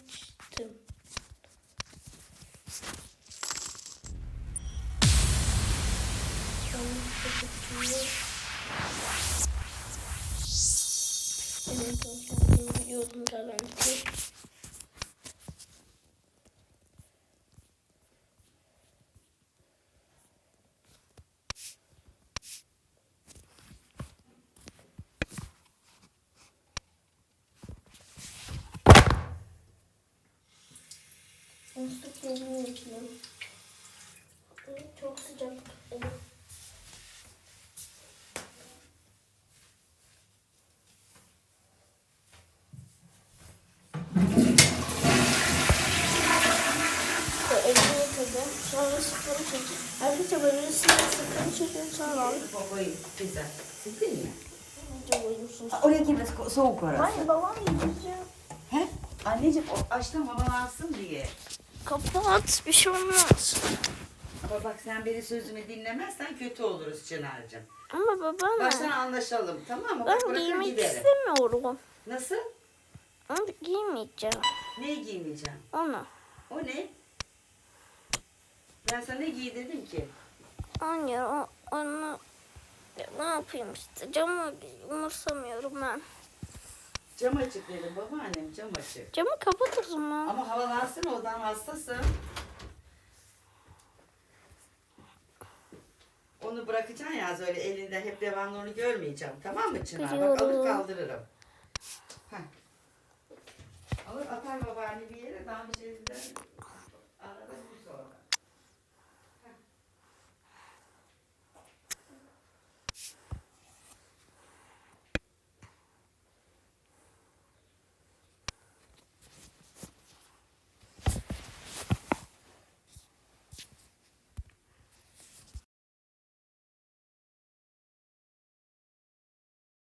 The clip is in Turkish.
açtım. Evet, olacağını biliyordum Musluk yerine yapıyorum. Çok sıcak. Evet. Sonra sıfırı çektim. Arkadaşlar böyle sıfırı çektim sonra Babayı güzel. Sildin mi? Oraya girmez soğuk orası. Hayır babam yiyeceğim. He? Anneciğim açtım havalansın diye. Kapat bir şey olmaz. Ama bak sen beni sözümü dinlemezsen kötü oluruz Çınar'cığım. Ama babam Baştan anlaşalım tamam mı? Bak ben bırakır giymek giderim. istemiyorum. Nasıl? Onu giymeyeceğim. Neyi giymeyeceğim? Onu. O ne? Ben sana ne giydirdim ki? Anne o, onu ne yapayım işte camı umursamıyorum ben. Cam açık dedim babaannem cam açık. Camı kapat o zaman. Ama havalansın odan hastasın. Onu bırakacaksın ya öyle elinde hep devamlı onu görmeyeceğim. Tamam mı Çınar? Bak alır kaldırırım. Heh. Alır atar babaanne bir yere daha bir şeyden